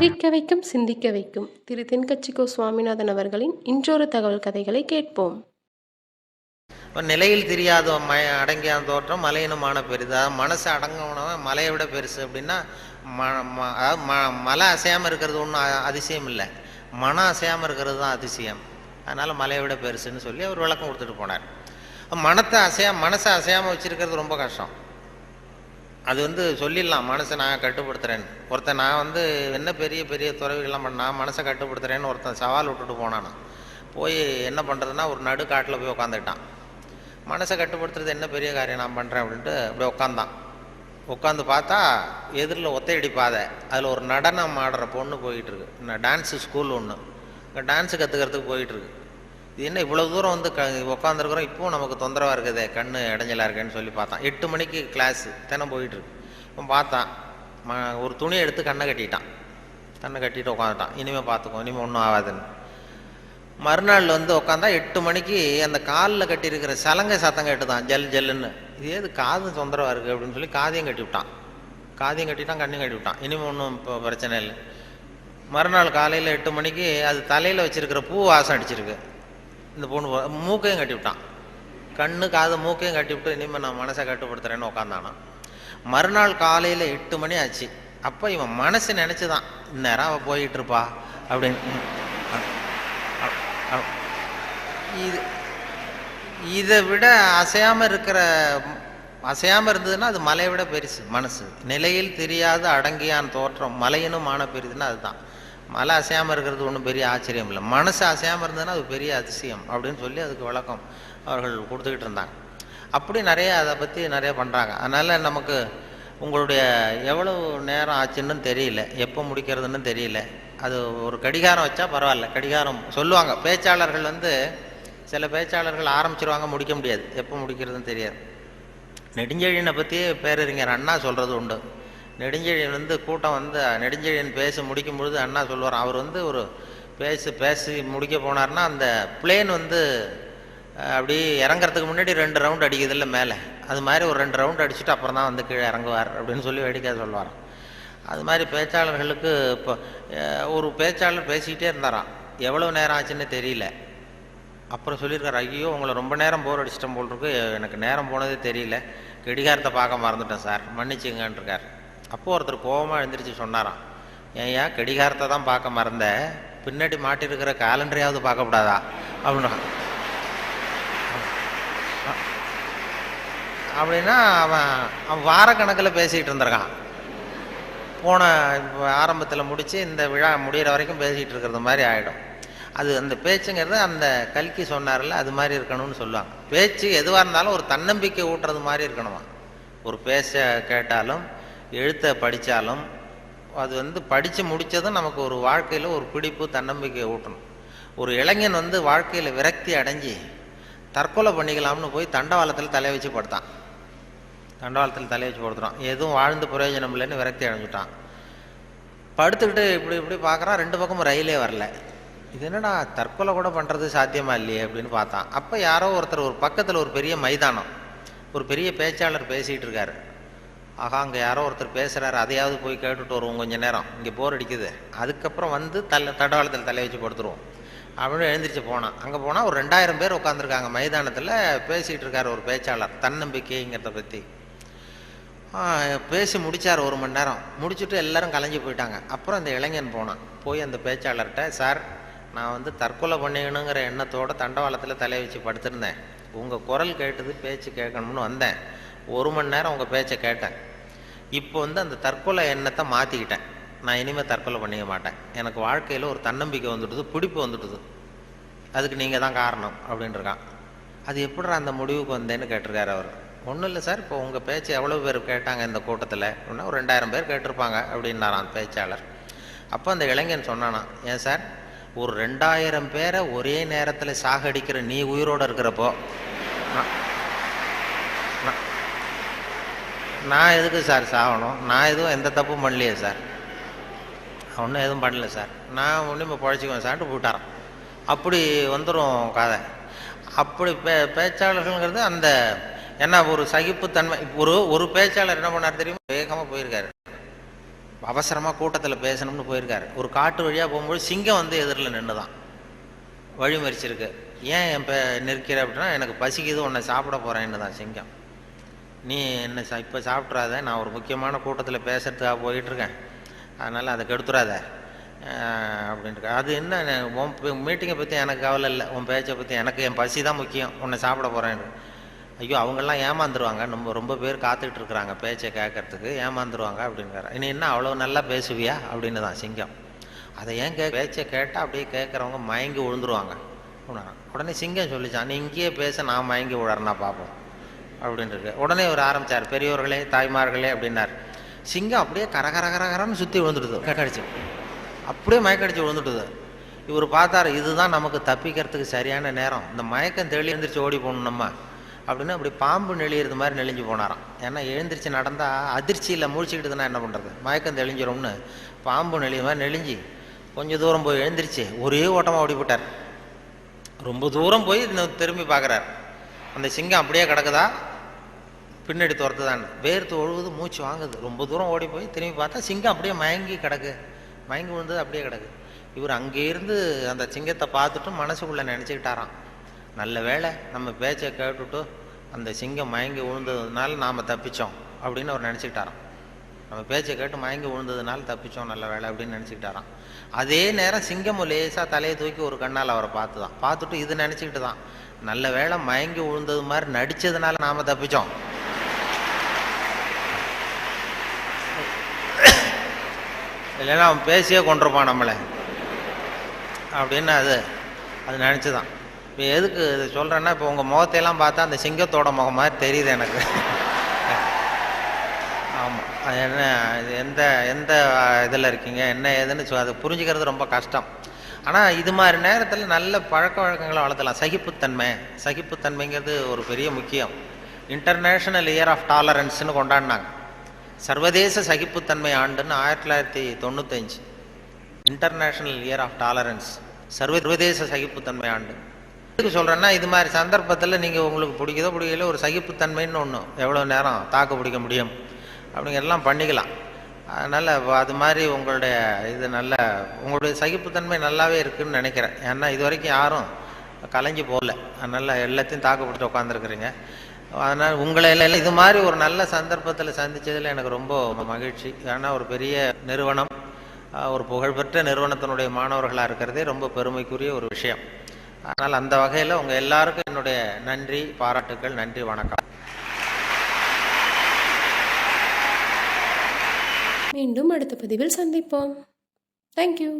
சிரிக்க வைக்கும் சிந்திக்க வைக்கும். திரு தென்கட்சிகோ சுவாமிநாதன் அவர்களின் இன்றொரு தகவல் கதைகளை கேட்போம். நிலையில் தெரியாத ம அடங்கிய தோற்றம் மலையினமான பெரிது. அதாவது மனசு அடங்கினவன் மலையை விட பெருசு அப்படின்னா ம ம- அதாவது ம மலை அசையாமல் இருக்கிறது ஒன்றும் அதிசயம் இல்லை. மனம் அசையாமல் இருக்கிறது தான் அதிசயம். அதனால் மலையை விட பெருசுன்னு சொல்லி அவர் விளக்கம் கொடுத்துட்டு போனார். மனத்தை அசையா மனசை அசையாமல் வச்சுருக்கிறது ரொம்ப கஷ்டம். அது வந்து சொல்லிடலாம் மனசை நான் கட்டுப்படுத்துகிறேன் ஒருத்தன் நான் வந்து என்ன பெரிய பெரிய துறவிகள்லாம் பண்ண நான் மனசை கட்டுப்படுத்துகிறேன்னு ஒருத்தன் சவால் விட்டுட்டு போனானா போய் என்ன பண்ணுறதுன்னா ஒரு நடு காட்டில் போய் உட்காந்துட்டான் மனசை கட்டுப்படுத்துறது என்ன பெரிய காரியம் நான் பண்ணுறேன் அப்படின்ட்டு அப்படியே உட்காந்தான் உட்காந்து பார்த்தா எதிரில் ஒத்தையடி பாதை அதில் ஒரு நடனம் ஆடுற பொண்ணு போயிட்டுருக்கு டான்ஸு ஸ்கூல் ஒன்று டான்ஸு கற்றுக்கிறதுக்கு போயிட்டுருக்கு இது என்ன இவ்வளோ தூரம் வந்து க உட்காந்துருக்குறோம் இப்போவும் நமக்கு தொந்தரவாக இருக்குதே கண் இடைஞ்சலாக இருக்கேன்னு சொல்லி பார்த்தான். எட்டு மணிக்கு கிளாஸு தினம் போயிட்டுருக்கு. இப்போ பார்த்தான். ம ஒரு துணியை எடுத்து கண்ணை கட்டிட்டான். கண்ணை கட்டிட்டு உட்காந்துட்டான் இனிமேல் பார்த்துக்கோ இனிமேல் ஒன்றும் ஆகாதுன்னு. மறுநாள் வந்து உட்காந்தா எட்டு மணிக்கு அந்த காலில் கட்டியிருக்கிற சலங்கை சத்தம் கேட்டுதான் ஜல் ஜல்லுன்னு. இது ஏது காது தொந்தரவாக இருக்குது அப்படின்னு சொல்லி காதையும் கட்டி விட்டான். காதையும் கட்டிட்டான் கண்ணையும் கட்டி விட்டான். இனிமேல் ஒன்றும் இப்போ பிரச்சனை இல்லை. மறுநாள் காலையில் எட்டு மணிக்கு அது தலையில் வச்சுருக்கிற பூ வாசம் அடிச்சிருக்கு. இந்த பொண்ணு மூக்கையும் கட்டி விட்டான். கண்ணு காது மூக்கையும் கட்டி விட்டு இனிமேல் நான் மனசை கட்டுப்படுத்துறேன்னு உட்காந்தானான் மறுநாள் காலையில் எட்டு மணி ஆச்சு. அப்போ இவன் மனசு நினச்சி தான் இந்நேரம் அவள் போயிட்டு இருப்பா அப்படின்னு. ம். இது இதை விட அசையாமல் இருக்கிற அசையாமல் இருந்ததுன்னா அது மலையை விட பெருசு மனசு. நிலையில் தெரியாத அடங்கியான் தோற்றம் மலையினும் மான பெருதுன்னா அதுதான். மலை அசையாமல் இருக்கிறது ஒன்றும் பெரிய ஆச்சரியம் இல்லை. மனசு அசையாமல் இருந்ததுன்னா அது பெரிய அதிசயம் அப்படின்னு சொல்லி அதுக்கு விளக்கம் அவர்கள் கொடுத்துக்கிட்டு இருந்தாங்க. அப்படி நிறைய அதை பற்றி நிறைய பண்ணுறாங்க அதனால் நமக்கு உங்களுடைய எவ்வளவு நேரம் ஆச்சுன்னு தெரியல. எப்போ முடிக்கிறதுன்னு தெரியல. அது ஒரு கடிகாரம் வச்சா பரவாயில்ல. கடிகாரம் சொல்லுவாங்க. பேச்சாளர்கள் வந்து சில பேச்சாளர்கள் ஆரம்பிச்சிருவாங்க முடிக்க முடியாது. எப்போ முடிக்கிறதுன்னு தெரியாது. நெடுஞ்செழியனை பற்றி பேரறிஞர் அண்ணா சொல்கிறது உண்டு. நெடுஞ்செழியன் வந்து கூட்டம் வந்து நெடுஞ்செழியன் பேசி முடிக்கும் பொழுது அண்ணா சொல்லுவார் அவர் வந்து ஒரு பேசி பேசி முடிக்க போனார்னா அந்த பிளேன் வந்து அப்படி இறங்குறதுக்கு முன்னாடி ரெண்டு ரவுண்ட் அடிக்கிறதில்ல மேலே. அது மாதிரி ஒரு ரெண்டு ரவுண்ட் அடிச்சுட்டு அப்புறம் தான் வந்து கீழே இறங்குவார் அப்படின்னு சொல்லி வேடிக்கை சொல்லுவார் அது மாதிரி பேச்சாளர்களுக்கு இப்போ ஒரு பேச்சாளர் பேசிக்கிட்டே இருந்தாராம். எவ்வளோ நேரம் ஆச்சுன்னு தெரியல. அப்புறம் சொல்லியிருக்கார் ஐயோ உங்களை ரொம்ப நேரம் போர் அடிச்சிட்டோம் போல் இருக்கு. எனக்கு நேரம் போனதே தெரியல. கெடிகாரத்தை பார்க்க மறந்துட்டேன் சார். மன்னிச்சுங்கன்னு அப்போது ஒருத்தர் கோபமாக எழுந்திரிச்சு சொன்னாராம் ஏன்யா கடிகாரத்தை தான் பார்க்க மறந்த? பின்னாடி மாட்டிருக்கிற காலண்டரையாவது பார்க்கக்கூடாதா அப்படின்னு அப்படின்னா அவன் அவன் வாரக்கணக்கில் பேசிகிட்டு இருந்திருக்கான். போன ஆரம்பத்தில் முடித்து இந்த விழா முடிகிற வரைக்கும் பேசிகிட்டு இருக்கிறது மாதிரி ஆகிடும் அது அந்த பேச்சுங்கிறது அந்த கல்கி சொன்னார்ல அது மாதிரி இருக்கணும்னு சொல்லுவாங்க. பேச்சு எதுவாக இருந்தாலும் ஒரு தன்னம்பிக்கை ஊட்டுறது மாதிரி இருக்கணுமா? ஒரு பேச கேட்டாலும் எழுத்தை படித்தாலும் அது வந்து படித்து முடித்ததும் நமக்கு ஒரு வாழ்க்கையில் ஒரு பிடிப்பு தன்னம்பிக்கை ஊட்டணும். ஒரு இளைஞன் வந்து வாழ்க்கையில் விரக்தி அடைஞ்சி தற்கொலை பண்ணிக்கலாம்னு போய் தண்டவாளத்தில் தலை வச்சு படுத்தான். தண்டவாளத்தில் தலை வச்சு படுத்துறான். எதுவும் வாழ்ந்து பிரயோஜனம் இல்லைன்னு விரக்தி அடைஞ்சிட்டான். படுத்துக்கிட்டு இப்படி இப்படி பார்க்குறான் ரெண்டு பக்கமும் ரயிலே வரல. இது என்னடா தற்கொலை கூட பண்ணுறது சாத்தியமா இல்லையே அப்படின்னு பார்த்தான். அப்போ யாரோ ஒருத்தர் ஒரு பக்கத்தில் ஒரு பெரிய மைதானம் ஒரு பெரிய பேச்சாளர் பேசிகிட்டு இருக்காரு. ஆகா அங்கே யாரோ ஒருத்தர் பேசுகிறாரு அதையாவது போய் கேட்டுட்டு வருவோம் கொஞ்ச நேரம். இங்கே போர் அடிக்குது. அதுக்கப்புறம் வந்து தலை தண்டவாளத்தில் தலை வச்சு படுத்துருவோம். அப்படின்னு எழுந்திரிச்சு போனான். அங்கே போனால் ஒரு ரெண்டாயிரம் பேர் உட்காந்துருக்காங்க மைதானத்தில் பேசிகிட்டு இருக்கார் ஒரு பேச்சாளர் தன்னம்பிக்கைங்கிறத பற்றி பேசி முடித்தார் ஒரு மணி நேரம். முடிச்சுட்டு எல்லோரும் கலைஞ்சு போயிட்டாங்க. அப்புறம் அந்த இளைஞன் போனான். போய் அந்த பேச்சாளர்கிட்ட சார் நான் வந்து தற்கொலை பண்ணிக்கணுங்கிற எண்ணத்தோடு தண்டவாளத்தில் தலையை வச்சு படுத்திருந்தேன். உங்கள் குரல் கேட்டது பேச்சு கேட்கணும்னு வந்தேன். ஒரு மணி நேரம் உங்கள் பேச்சை கேட்டேன். இப்போ வந்து அந்த தற்கொலை எண்ணத்தை மாற்றிக்கிட்டேன் நான் இனிமேல் தற்கொலை பண்ணிக்க மாட்டேன். எனக்கு வாழ்க்கையில் ஒரு தன்னம்பிக்கை வந்துடுது பிடிப்பு வந்துடுது. அதுக்கு நீங்கள் தான் காரணம் அப்படின்னு இருக்கான். அது எப்படிடா அந்த முடிவுக்கு வந்தேன்னு கேட்டிருக்காரு அவர். ஒன்றும் இல்லை சார் இப்போ உங்கள் பேச்சு எவ்வளோ பேர் கேட்டாங்க இந்த கூட்டத்தில்? அப்படின்னா ஒரு ரெண்டாயிரம் பேர் கேட்டிருப்பாங்க அப்படின்னாரான் அந்த பேச்சாளர். அப்போ அந்த இளைஞன் சொன்னானா ஏன் சார் ஒரு ரெண்டாயிரம் பேரை ஒரே நேரத்தில் சாகடிக்கிற நீ உயிரோடு இருக்கிறப்போ நான்- நான்- நான் எதுக்கு சார் சாகணும்? நான் எதுவும் எந்த தப்பும் பண்ணலையே சார். ஒன்றும் எதுவும் பண்ணல சார். நான் ஒன்றும் இப்போ பழச்சிக்குவேன் சார்ட்டு போயிட்டாரான் அப்படி வந்துடும் கதை. அப்படி பே பேச்சாளர்கள்ங்கிறது அந்த என்ன ஒரு சகிப்புத்தன்மை ஒரு ஒரு பேச்சாளர் என்ன பண்ணார் தெரியுமா? வேகமாக போயிருக்காரு. அவசரமாக கூட்டத்தில் பேசணும்னு போயிருக்காரு. ஒரு காட்டு வழியாக போகும்போது சிங்கம் வந்து எதிரில் நின்று தான் வழி மறிச்சிருக்கு. ஏன் என் நிற்கிற அப்படின்னா எனக்கு பசிக்குது உன்னை சாப்பிட போகிறேன்னு தான் சிங்கம். நீ என்ன சா இப்போ சாப்பிட்றாத நான் ஒரு முக்கியமான கூட்டத்தில் பேசுகிறதுக்காக போயிட்டுருக்கேன். அதனால் அதை கெடுத்துறாத. அப்படின்ட்டு அது என்ன உன் மீட்டிங்கை பற்றி எனக்கு கவலை இல்லை. உன் பேச்சை பற்றி எனக்கு என் பசி தான் முக்கியம். உன்னை சாப்பிட போகிறேன் ஐயோ அவங்கெல்லாம் ஏமாந்துருவாங்க. நம்ம ரொம்ப பேர் காத்துக்கிட்டு இருக்கிறாங்க பேச்சை கேட்கறதுக்கு. ஏமாந்துருவாங்க அப்படிங்கிறார் இனி என்ன அவ்வளோ நல்லா பேசுவியா? அப்படின்னு தான் சிங்கம். அதை ஏன் கே பேச்சை கேட்டால் அப்படியே கேட்குறவங்க மயங்கி விழுந்துருவாங்க உடனே சிங்கம் சொல்லிச்சான் நீ இங்கேயே பேச நான் மயங்கி விழறேன்னா பார்ப்போம் அப்படின்ட்டு உடனே அவர் ஆரம்பித்தார் பெரியோர்களே தாய்மார்களே அப்படின்னார். சிங்கம் அப்படியே கர கர கர கரன்னு சுற்றி விழுந்துடுது. கட்டடிச்சு அப்படியே மயக்கடிச்சு விழுந்துட்டுது இவர் பார்த்தாரு இதுதான் நமக்கு தப்பிக்கிறதுக்கு சரியான நேரம். இந்த மயக்கம் தெளி எழுந்திரிச்சு ஓடி போகணும் நம்ம அப்படின்னு அப்படி பாம்பு நெளியிறது மாதிரி நெளிஞ்சு போனாராம். ஏன்னா எழுந்திரிச்சு நடந்தால் அதிர்ச்சியில் முழிச்சுக்கிட்டுதுன்னா என்ன பண்ணுறது மயக்கம் தெளிஞ்சிரும்னு பாம்பு நெளிய மாதிரி நெளிஞ்சு கொஞ்சம் தூரம் போய் எழுந்திரிச்சு ஒரே ஓட்டமாக ஓடி போட்டார் ரொம்ப தூரம் போய் திரும்பி பார்க்குறார். அந்த சிங்கம் அப்படியே கிடக்குதா? பின்னாடி துரத்துதான் வேர்த்து ஒழுகுது மூச்சு வாங்குது. ரொம்ப தூரம் ஓடி போய் திரும்பி பார்த்தா சிங்கம் அப்படியே மயங்கி கிடக்கு. மயங்கி விழுந்தது அப்படியே கிடக்கு. இவர் அங்கே இருந்து அந்த சிங்கத்தை பார்த்துட்டு மனசுக்குள்ளே நினச்சிக்கிட்டாராம். நல்ல வேளை நம்ம பேச்சை கேட்டுட்டு அந்த சிங்கம் மயங்கி விழுந்ததுனால நாம் தப்பித்தோம் அப்படின்னு அவர் நினச்சிக்கிட்டாராம். நம்ம பேச்சை கேட்டு மயங்கி விழுந்ததுனால தப்பிச்சோம் நல்ல வேலை அப்படின்னு நினச்சிக்கிட்டாராம். அதே நேரம் சிங்கம் லேசாக தலையை தூக்கி ஒரு கண்ணால் அவரை பார்த்து தான் பார்த்துட்டு இது நினச்சிக்கிட்டு தான் நல்ல வேளை மயங்கி விழுந்தது மாதிரி நடித்ததுனால நாம் தப்பித்தோம் இல்லைன்னா அவன் பேசியே கொண்டிருப்பான் நம்மளை. அப்படின்னு அது அது நினச்சி தான் இப்போ எதுக்கு இது சொல்கிறேன்னா இப்போ உங்கள் முகத்தையெல்லாம் பார்த்தா அந்த சிங்கத்தோட முகம் மாதிரி தெரியுது எனக்கு. ஆமாம் அது என்ன இது எந்த எந்த இதில் இருக்கீங்க? என்ன ஏதுன்னு சொ- அது புரிஞ்சுக்கிறது ரொம்ப கஷ்டம். ஆனால் இது மாதிரி நேரத்தில் நல்ல பழக்க வழக்கங்களை வளர்த்தலாம். சகிப்புத்தன்மை. சகிப்புத்தன்மைங்கிறது ஒரு பெரிய முக்கியம். இன்டர்நேஷ்னல் இயர் ஆஃப் டாலரன்ஸ்னு கொண்டாடினாங்க. சர்வதேச சகிப்புத்தன்மை ஆண்டுன்னு ஆயிரத்தி தொள்ளாயிரத்தி தொண்ணூத்தஞ்சு. இன்டர்நேஷ்னல் இயர் ஆஃப் டாலரன்ஸ் சர்வதேச சகிப்புத்தன்மை ஆண்டு. எதுக்கு சொல்கிறேன்னா இது மாதிரி சந்தர்ப்பத்தில் நீங்கள் உங்களுக்கு பிடிக்குதோ பிடிக்கல ஒரு சகிப்புத்தன்மைன்னு ஒன்று எவ்வளோ நேரம் தாக்கு பிடிக்க முடியும்? அப்படிங்கிறலாம் பண்ணிக்கலாம். அதனால் அது மாதிரி உங்களுடைய இது நல்ல உங்களுடைய சகிப்புத்தன்மை நல்லாவே இருக்குதுன்னு நினைக்கிறேன். ஏன்னா இது வரைக்கும் யாரும் கலைஞ்சு போகல. அதனால் எல்லாத்தையும் தாக்கு பிடிச்சி உட்காந்துருக்குறீங்க அதனால் உங்களை எல்லாம் இது மாதிரி ஒரு நல்ல சந்தர்ப்பத்தில் சந்தித்ததில் எனக்கு ரொம்ப மகிழ்ச்சி. ஏன்னா ஒரு பெரிய நிறுவனம் ஒரு புகழ்பெற்ற நிறுவனத்தினுடைய மாணவர்களாக இருக்கிறதே ரொம்ப பெருமைக்குரிய ஒரு விஷயம். அதனால் அந்த வகையில் உங்கள் எல்லாருக்கும் என்னுடைய நன்றி பாராட்டுக்கள் நன்றி வணக்கம். மீண்டும் அடுத்த பதிவில் சந்திப்போம். தேங்க்யூ